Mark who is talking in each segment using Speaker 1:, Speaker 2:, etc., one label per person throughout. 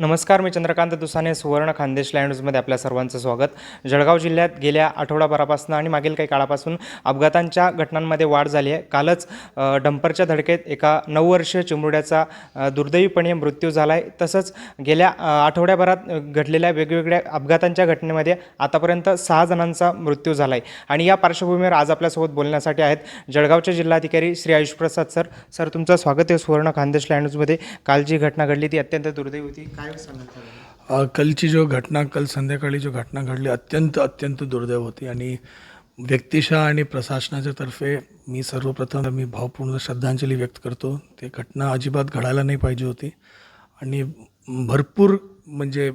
Speaker 1: नमस्कार मी चंद्रकांत दुसाने सुवर्ण खानदेश लँडूजमध्ये आपल्या सर्वांचं स्वागत. जळगाव जिल्ह्यात गेल्या आठवडाभरापासून आणि मागील काही काळापासून अपघातांच्या घटनांमध्ये वाढ झाली आहे. कालच डंपरच्या धडकेत एका नऊ वर्षीय चिमुरड्याचा दुर्दैवीपणे मृत्यू झाला आहे तसंच गेल्या आठवड्याभरात घडलेल्या वेगवेगळ्या अपघातांच्या घटनेमध्ये आतापर्यंत सहा जणांचा मृत्यू झाला आहे आणि या पार्श्वभूमीवर आज आपल्यासोबत बोलण्यासाठी आहेत जळगावचे जिल्हाधिकारी श्री आयुष प्रसाद सर. सर तुमचं स्वागत आहे सुवर्ण खानदेश लँडूजमध्ये काल जी घटना घडली ती अत्यंत दुर्दैवी होती. काय
Speaker 2: कलची जो घटना कल संध्याकाळी जो घटना घडली अत्यंत अत्यंत दुर्दैव होती. आणि व्यक्तिशः आणि प्रशासनाच्या तर्फे मी सर्वप्रथम मी भावपूर्ण श्रद्धांजली व्यक्त करतो. ते घटना अजिबात घडायला नाही पाहिजे होती. आणि भरपूर म्हणजे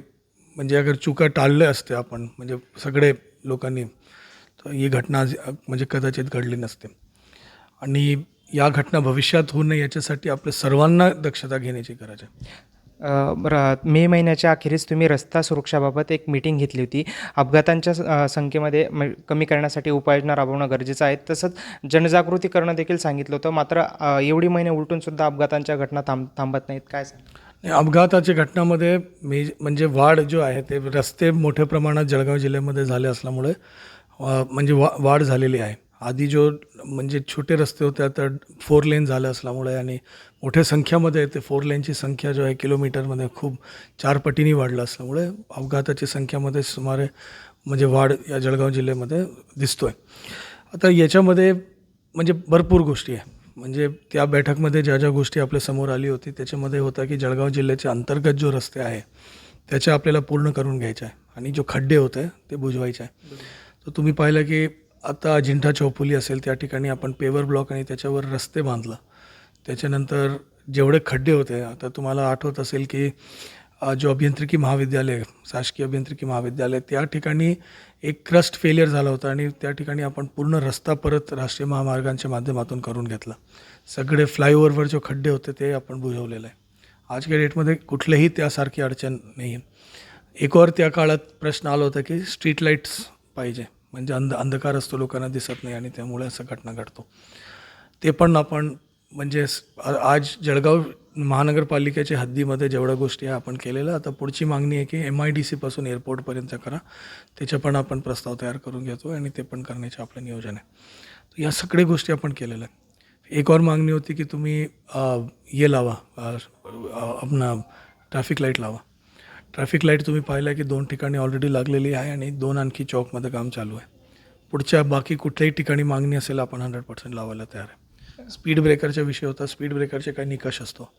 Speaker 2: म्हणजे अगर चुका टाळल्या असते आपण म्हणजे सगळे लोकांनी तर ही घटना म्हणजे कदाचित घडली नसते. आणि या घटना भविष्यात होऊ नये याच्यासाठी आपल्या सर्वांना दक्षता घेण्याची गरज आहे.
Speaker 1: र मे महिन्याच्या अखेरीस तुम्ही रस्ता सुरक्षाबाबत एक मीटिंग घेतली होती. अपघातांच्या स- संख्येमध्ये म- कमी करण्यासाठी उपाययोजना राबवणं गरजेचं आहे. तसंच जनजागृती करणं देखील सांगितलं होतं. मात्र एवढी महिने उलटूनसुद्धा अपघातांच्या घटना थांब थांबत नाहीत. काय सांग?
Speaker 2: अपघाताच्या घटनामध्ये मे म्हणजे वाढ जो आहे ते रस्ते मोठ्या प्रमाणात जळगाव जिल्ह्यामध्ये झाले असल्यामुळे म्हणजे वा वाढ झालेली आहे. आधी जो म्हणजे छोटे रस्ते होते आता फोर लेन झाले असल्यामुळे आणि मोठ्या संख्यामध्ये ते फोर लेनची संख्या जो आहे किलोमीटरमध्ये खूप चार पटीने वाढलं असल्यामुळे अपघाताची संख्यामध्ये सुमारे म्हणजे वाढ या जळगाव जिल्ह्यामध्ये दिसतोय. आता याच्यामध्ये म्हणजे भरपूर गोष्टी आहे. म्हणजे त्या बैठकमध्ये ज्या ज्या गोष्टी आपल्यासमोर आली होती त्याच्यामध्ये होता की जळगाव जिल्ह्याचे अंतर्गत जो रस्ते आहे त्याच्या आपल्याला पूर्ण करून घ्यायचे आहे. आणि जो खड्डे होते ते बुजवायचे आहे. तर तुम्ही पाहिलं की आता अजिंठा चौफुली असेल त्या ठिकाणी आपण पेवर ब्लॉक आणि त्याच्यावर रस्ते बांधलं. त्याच्यानंतर जेवढे खड्डे होते आता तुम्हाला आठवत असेल की जो अभियांत्रिकी महाविद्यालय शासकीय अभियांत्रिकी महाविद्यालय त्या ठिकाणी एक क्रस्ट फेलियर झाला होता आणि त्या ठिकाणी आपण पूर्ण रस्ता परत राष्ट्रीय महामार्गांच्या माध्यमातून करून घेतला. सगळे फ्लायओव्हरवर जो खड्डे होते ते आपण बुजवलेलं आहे. आजच्या डेटमध्ये कुठलेही त्यासारखी अडचण नाही आहे एक और त्या काळात प्रश्न आला होता की स्ट्रीट लाईट्स पाहिजे. म्हणजे अंध अंधकार असतो लोकांना दिसत नाही आणि त्यामुळे असं घटना घडतो. ते पण आपण म्हणजे आज जळगाव महानगरपालिकेच्या हद्दीमध्ये जेवढ्या गोष्टी आहे आपण केलेल्या आता पुढची मागणी आहे की एम आय डी सीपासून एअरपोर्टपर्यंत करा. त्याच्या पण आपण प्रस्ताव तयार करून घेतो आणि ते पण करण्याचे आपलं नियोजन आहे. तर या सगळ्या गोष्टी आपण केलेल्या आहे एक और मागणी होती की तुम्ही हे लावा आपण ट्रॅफिक लाइट लावा. ट्रॅफिक लाइट तुम्ही पाहिलं की दोन ठिकाणी ऑलरेडी लागलेली आहे आणि दोन आणखी चौकमध्ये काम चालू आहे. पुढच्या बाकी कुठल्याही ठिकाणी मागणी असेल आपण हंड्रेड पर्सेंट लावायला तयार आहे. स्पीड ब्रेकरचा विषय होता. स्पीड ब्रेकरचे काही निकष असतो.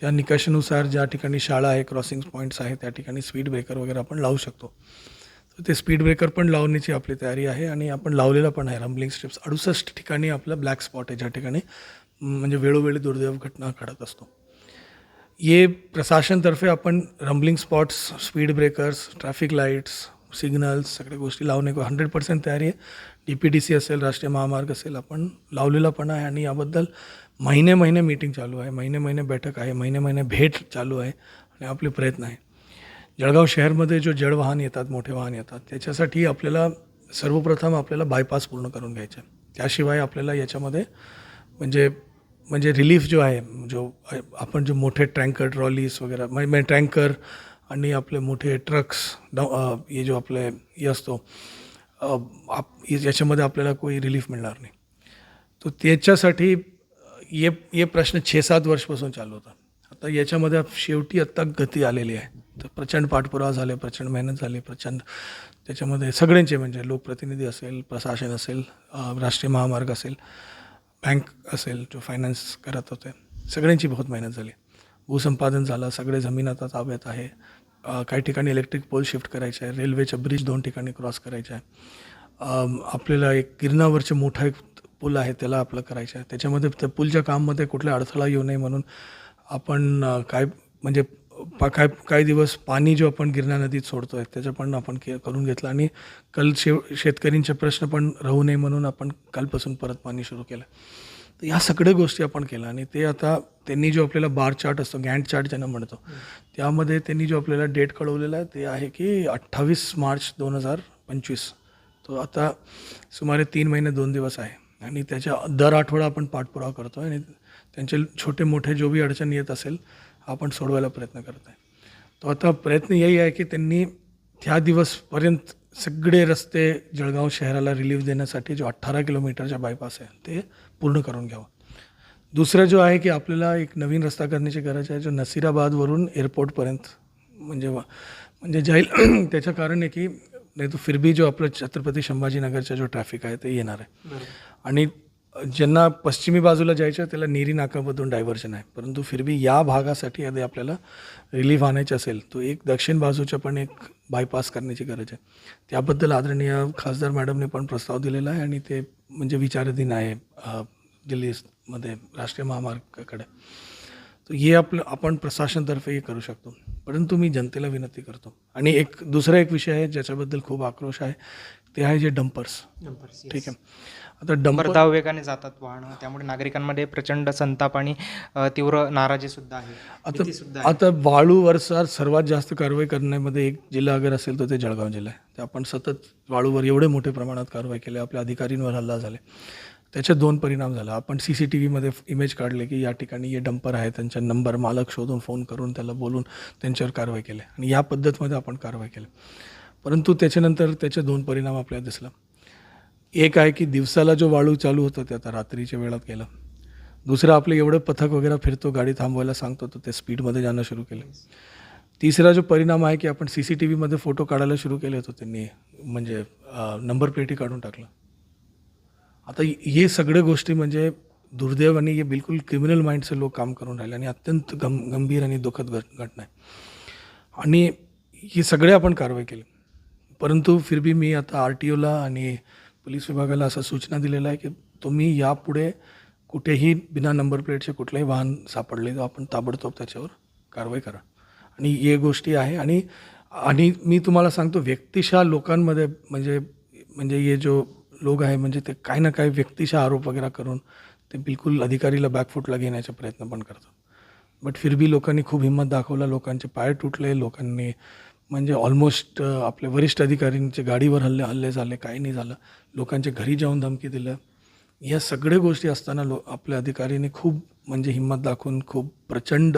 Speaker 2: त्या निकषानुसार ज्या ठिकाणी शाळा आहे क्रॉसिंग पॉईंट्स आहे त्या ठिकाणी स्पीड ब्रेकर वगैरे आपण लावू शकतो. तर ते स्पीड ब्रेकर पण लावण्याची आपली तयारी आहे आणि आपण लावलेला पण आहे. रंबलिंग स्ट्रिप्स अडुसष्ट ठिकाणी आपलं ब्लॅक स्पॉट आहे ज्या ठिकाणी म्हणजे वेळोवेळी दुर्दैव घटना घडत असतो. ये प्रशासनतर्फे आपण rumbling spots speed breakers traffic lights signals सगळ्या गोष्टी लावणे हंड्रेड पर्सेंट तयारी आहे. डी पी डी सी असेल राष्ट्रीय महामार्ग असेल आपण लावलेला पण आहे आणि याबद्दल महिने महिने मीटिंग चालू आहे. महिने महिने बैठक आहे महिने महिने भेट चालू आहे आणि आपले प्रयत्न आहे. जळगाव शहरमध्ये जो जड वाहन येतात मोठे वाहन येतात त्याच्यासाठी आपल्याला सर्वप्रथम आपल्याला बायपास पूर्ण करून घ्यायचं आहे. त्याशिवाय आपल्याला याच्यामध्ये म्हणजे म्हणजे रिलीफ जो आहे जो आपण जो मोठे टँकर ट्रॉलीज वगैरे म्हणजे टँकर आणि आपले मोठे ट्रक्स हे जो आपले हे असतो आप याच्यामध्ये आपल्याला कोई रिलीफ मिळणार नाही. तो त्याच्यासाठी ये ये प्रश्न छे सात वर्षपासून चालू होता. आता याच्यामध्ये शेवटी आत्ता गती आलेली आहे. तर प्रचंड पाठपुरावा झाले प्रचंड मेहनत झाली प्रचंड त्याच्यामध्ये सगळ्यांचे म्हणजे लोकप्रतिनिधी असेल प्रशासन असेल राष्ट्रीय महामार्ग असेल बँक असेल जो फायनान्स करत होते. सगळ्यांची बहुत मेहनत झाली. भूसंपादन झालं सगळे जमीन आता ताब्यात आहे. काही ठिकाणी इलेक्ट्रिक पोल शिफ्ट करायचे आहे रेल्वेचा ब्रिज दोन ठिकाणी क्रॉस करायचे आहे. आपल्याला एक गिरणावरचे मोठा एक पूल आहे त्याला आपलं करायचं आहे. त्याच्यामध्ये त्या पूलच्या काममध्ये कुठला अडथळा येऊ नये म्हणून आपण काय म्हणजे पा काय काही दिवस पाणी जो आपण गिरणा नदीत सोडतो आहे त्याचं पण आपण के करून घेतलं. आणि कल शेव शेतकऱ्यांचे प्रश्न पण राहू नये म्हणून आपण कालपासून परत पाणी सुरू केलं. तर या सगळ्या गोष्टी आपण केल्या आणि ते आता त्यांनी जो आपल्याला बार चार्ट असतो गँड चार्ट ज्यांना म्हणतो त्यामध्ये त्यांनी जो आपल्याला डेट कळवलेला आहे ते आहे की अठ्ठावीस मार्च दोन हजार पंचवीस. तो आता सुमारे तीन महिने दोन दिवस आहे आणि त्याच्या दर आठवडा आपण पाठपुरावा करतो आणि त्यांचे छोटे मोठे जो बी अडचण येत असेल आपण सोडवायला प्रयत्न करत आहे. तो आता प्रयत्न यही आहे की त्यांनी त्या दिवसपर्यंत सगळे रस्ते जळगाव शहराला रिलीफ देण्यासाठी जो अठ्ठारा किलोमीटरचा बायपास आहे ते पूर्ण करून घ्यावं. दुसरं जो आहे की आपल्याला एक नवीन रस्ता करण्याची गरज आहे जो नसीराबादवरून एअरपोर्टपर्यंत म्हणजे म्हणजे जाईल. त्याचं कारण आहे की नाही तो फिरबी जो आपलं छत्रपती संभाजीनगरचा जो ट्रॅफिक आहे ते येणार आहे. आणि ज्यांना पश्चिमी बाजूला जायचं आहे, त्याला नेरी नाकामधून डायव्हर्जन आहे. परंतु फिरबी या भागासाठी आधी आपल्याला रिलीफ आणायची असेल तो एक दक्षिण बाजूच्या पण एक बायपास करण्याची गरज आहे. त्याबद्दल आदरणीय खासदार मॅडमने पण प्रस्ताव दिलेला आहे आणि ते म्हणजे विचाराधीन आहे दिल्लीमध्ये राष्ट्रीय महामार्गाकडे. तर हे आपलं आपण प्रशासनतर्फे हे करू शकतो. परंतु मी जनतेला विनंती करतो. आणि एक दुसरा एक विषय आहे ज्याच्याबद्दल खूप आक्रोश आहे. ते आहे जे डंपर्स ठीक आहे. आता डंपर
Speaker 1: भरधाव वेगाने जातात वाहनं. त्यामुळे नागरिकांमध्ये प्रचंड संताप आणि तीव्र नाराजी सुद्धा आहे.
Speaker 2: आता आता वाळूवरचा सर्वात जास्त कारवाई करण्यामध्ये एक जिल्हा अगर असेल तर ते जळगाव जिल्हा आहे. ते आपण सतत वाळूवर एवढे मोठ्या प्रमाणात कारवाई केली. आपल्या अधिकारींवर हल्ला झाले. त्याचे दोन परिणाम झाला. आपण सी सी टी व्हीमध्ये इमेज काढले की या ठिकाणी हे डंपर आहे त्यांचा नंबर मालक शोधून फोन करून त्याला बोलून त्यांच्यावर कारवाई केली. आणि या पद्धतमध्ये आपण कारवाई केली. परंतु त्याच्यानंतर त्याचे दोन परिणाम आपल्याला दिसला. एक आहे की दिवसाला जो वाळू चालू होतं ते आता रात्रीच्या वेळात केलं दुसरं आपलं एवढं पथक वगैरे फिरतो गाडी थांबवायला सांगतो तर ते स्पीडमध्ये जाणं सुरू केलं. तिसरा जो परिणाम आहे की आपण सी सी टी व्हीमध्ये फोटो काढायला सुरू केले होते त्यांनी म्हणजे नंबर प्लेटही काढून टाकलं. आता हे सगळे गोष्टी म्हणजे दुर्दैवाने हे बिलकुल क्रिमिनल माइंडचे लोक काम करून राहिले आणि अत्यंत गं गंभीर आणि दुःखद घट घटना आहे. आणि हे सगळे आपण कारवाई केली. परंतु फिर भी मी आता आर टी ओला आणि पोलीस विभागाला असं सूचना दिलेलं आहे की तुम्ही यापुढे कुठेही बिना नंबर प्लेटचे कुठलंही वाहन सापडले तर आपण ताबडतोब त्याच्यावर कारवाई करा. आणि हे गोष्टी आहे आणि आणि मी तुम्हाला सांगतो व्यक्तिशः लोकांमध्ये म्हणजे म्हणजे हे जो लोक आहे म्हणजे ते काही ना काही व्यक्तिशः आरोप वगैरे करून ते बिलकुल अधिकारीला बॅकफुटला घेण्याचा प्रयत्न पण करतात. बट फिर भी लोकांनी खूप हिंमत दाखवला लोकांचे पाय तुटले लोकांनी म्हणजे ऑलमोस्ट आपले वरिष्ठ अधिकाऱ्यांचे गाडीवर हल्ले हल्ले झाले काही नाही झालं. लोकांच्या घरी जाऊन धमकी दिलं या सगळ्या गोष्टी असताना लो आपल्या अधिकारीने खूप म्हणजे हिंमत दाखवून खूप प्रचंड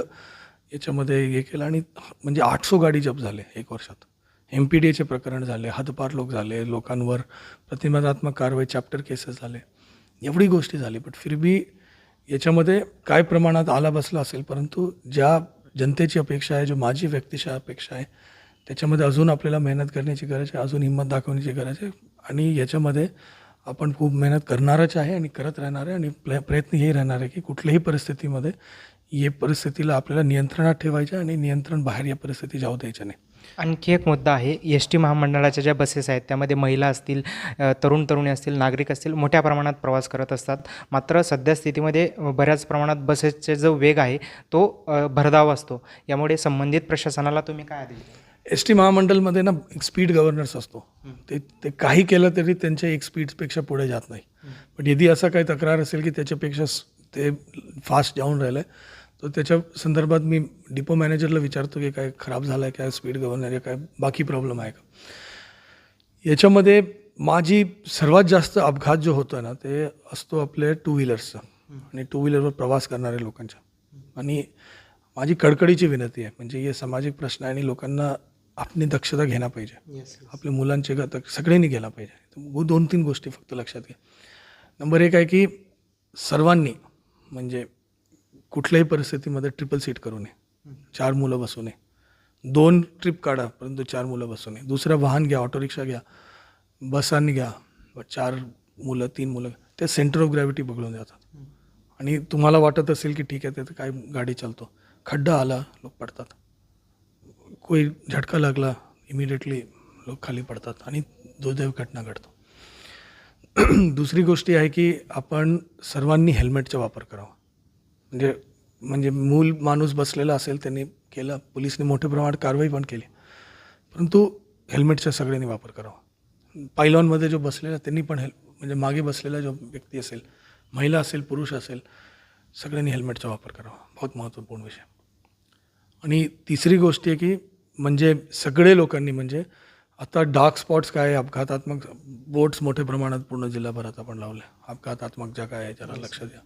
Speaker 2: याच्यामध्ये हे केलं आणि म्हणजे आठसो गाडी जप झाले एक वर्षात. एम पी डी एचे प्रकरण झाले हदपार लोक झाले लोकांवर प्रतिबंधात्मक कारवाई चॅप्टर केसेस झाले. एवढी गोष्टी झाली बट फिर बी याच्यामध्ये काय प्रमाणात आला बसला असेल परंतु ज्या जनतेची अपेक्षा आहे जो माझी व्यक्तिशा अपेक्षा आहे त्याच्यामध्ये अजून आपल्याला मेहनत करण्याची गरज आहे अजून हिंमत दाखवण्याची गरज आहे. आणि याच्यामध्ये आपण खूप मेहनत करणारच आहे आणि करत राहणार आहे आणि प्र प्रयत्न हे राहणार आहे की कुठल्याही परिस्थितीमध्ये या परिस्थितीला आपल्याला नियंत्रणात ठेवायचं आणि नियंत्रण बाहेर या परिस्थिती जाऊ द्यायचं नाही.
Speaker 1: आणखी एक मुद्दा आहे एस टी महामंडळाच्या ज्या बसेस आहेत त्यामध्ये महिला असतील तरुण तरुणी असतील नागरिक असतील मोठ्या प्रमाणात प्रवास करत असतात. मात्र सध्या स्थितीमध्ये बऱ्याच प्रमाणात बसेसचे जो वेग आहे तो भरधाव असतो. यामुळे संबंधित प्रशासनाला तुम्ही काय आदेश
Speaker 2: एस टी महामंडळमध्ये ना एक स्पीड गव्हर्नर्स असतो. ते ते काही केलं तरी त्यांच्या एक स्पीडपेक्षा पुढे जात नाही. पण यदि असा काही तक्रार असेल की त्याच्यापेक्षा ते फास्ट जाऊन राहिलं आहे तर त्याच्या संदर्भात मी डिपो मॅनेजरला विचारतो की काय खराब झालं आहे काय स्पीड गव्हर्नर आहे काय बाकी प्रॉब्लेम आहे का? याच्यामध्ये माझी सर्वात जास्त अपघात जो होतो ना ते असतो आपले टू व्हीलर्सचा आणि टू व्हीलरवर प्रवास करणाऱ्या लोकांच्या आणि माझी कडकडीची विनंती आहे म्हणजे हे सामाजिक प्रश्न आहे आणि लोकांना आपली दक्षता घेणं पाहिजे. आपल्या मुलांचे गत सगळ्यांनी गेला पाहिजे. दोन तीन गोष्टी फक्त लक्षात घ्या. नंबर एक आहे की सर्वांनी म्हणजे कुठल्याही परिस्थितीमध्ये ट्रिपल सीट करू नये. चार मुलं बसू नये. दोन ट्रिप काढा परंतु चार मुलं बसू नये. दुसरं वाहन घ्या ऑटो रिक्षा घ्या बसांनी घ्या चार मुलं तीन मुलं ते सेंटर ऑफ ग्रॅव्हिटी बघळून जातात. आणि तुम्हाला वाटत असेल की ठीक आहे तिथे काय गाडी चालतो. खड्डा आला लोक पडतात. कोई झटका लागला इमिडिएटली लोक खाली पडतात आणि दुर्दैव घटना घडतो. दुसरी गोष्टी आहे की आपण सर्वांनी हेल्मेटचा वापर करावा. म्हणजे म्हणजे मूल माणूस बसलेला असेल त्यांनी केलं पोलिसने मोठ्या प्रमाणात कारवाई पण केली. परंतु हेल्मेटचा सगळ्यांनी वापर करावा. पायलॉनमध्ये जो बसलेला त्यांनी पण हेल म्हणजे मागे बसलेला जो व्यक्ती असेल महिला असेल पुरुष असेल सगळ्यांनी हेल्मेटचा वापर करावा. बहुत महत्त्वपूर्ण विषय. आणि तिसरी गोष्ट आहे की म्हणजे सगळे लोकांनी म्हणजे आता डार्क स्पॉट्स काय अपघातात्मक बोट्स मोठ्या प्रमाणात पूर्ण जिल्हाभरात आपण लावले. अपघातात्मक ज्या काय आहे जरा लक्ष द्या.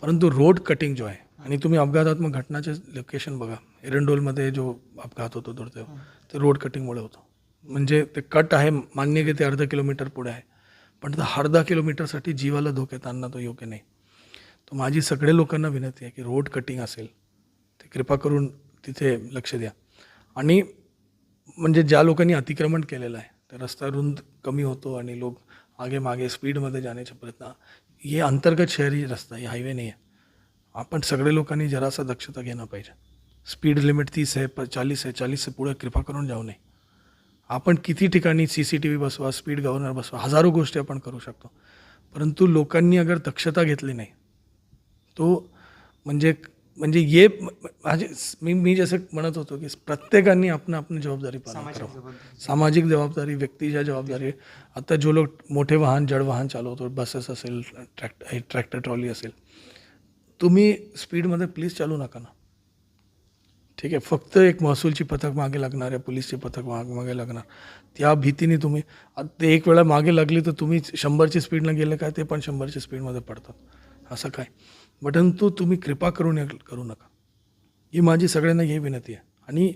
Speaker 2: परंतु रोड कटिंग जो आहे आणि तुम्ही अपघातात्मक घटनाचे लोकेशन बघा. एरंडोलमध्ये जो अपघात होतो दुर्दैव ते रोड कटिंगमुळे होतो. म्हणजे ते कट आहे मान्य की ते अर्धा किलोमीटर पुढे आहे. पण तर अर्धा किलोमीटरसाठी जीवाला धोक्यात आणणं तो योग्य नाही. तर माझी सगळ्या लोकांना विनंती आहे की रोड कटिंग असेल ते कृपा करून तिथे लक्ष द्या. आणि म्हणजे ज्या लोकांनी अतिक्रमण केलेलं आहे तर रस्ता रुंद कमी होतो आणि लोक आगे मागे स्पीडमध्ये जाण्याचा प्रयत्न. हे अंतर्गत शहरी रस्ता आहे हायवे नाही आहे. आपण सगळे लोकांनी जरासा दक्षता घेणं पाहिजे. स्पीड लिमिट तीस आहे प चाळीस आहे चाळीस पुढे कृपा करून जाऊ नये. आपण किती ठिकाणी सी सी टी व्ही बसवा स्पीड गव्हर्नर बसवा हजारो गोष्टी आपण करू शकतो. परंतु लोकांनी अगर दक्षता घेतली नाही तो म्हणजे म्हणजे ये माझे मी मी जसं म्हणत होतो की प्रत्येकाने आपण आपण जबाबदारी पालन करावं सामाजिक जबाबदारी व्यक्तीच्या जबाबदारी. आता जो लोक मोठे वाहन जड वाहन चालवतो बसेस असेल ट्रॅक्ट ट्रॅक्टर ट्रॉली असेल. तुम्ही स्पीडमध्ये प्लीज चालू नका ना. ठीक आहे फक्त एक महसूलची पथक मागे लागणार आहे पोलीसची पथक मागे मागे लागणार. त्या भीतीने तुम्ही ते एक वेळा मागे लागली तर तुम्ही शंभरची स्पीडनं गेलं काय ते पण शंभरची स्पीडमध्ये पडतात. असं काय? परंतु तुम्ही कृपा करून करू नका. ही माझी सगळ्यांना ही विनंती आहे. आणि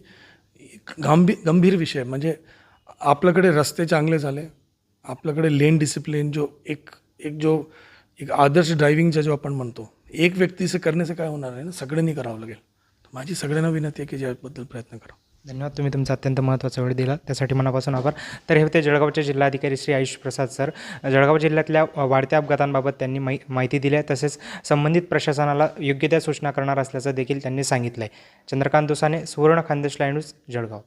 Speaker 2: गांभी गंभीर विषय म्हणजे आपल्याकडे रस्ते चांगले झाले आपल्याकडे लेन डिसिप्लिन जो एक एक जो एक आदर्श ड्रायव्हिंगचा जो आपण म्हणतो एक व्यक्तीचं करण्याचं काय होणार आहे ना सगळ्यांनी करावं लागेल. माझी सगळ्यांना विनंती आहे की याबद्दल प्रयत्न करा.
Speaker 1: धन्यवाद. तुम्ही तुमचा अत्यंत महत्त्वाचा वेळ दिला. त्यासाठी मनापासून आभार. तर हे होते जळगावचे जिल्हाधिकारी श्री आयुष प्रसाद सर. जळगाव जिल्ह्यातल्या वाढत्या अपघातांबाबत त्यांनी माहि माहिती दिली आहे. तसेच संबंधित प्रशासनाला योग्य त्या सूचना करणार असल्याचं देखील त्यांनी सांगितलं आहे चंद्रकांत दुसाने सुवर्ण खानदेश लाईन्यूज जळगाव.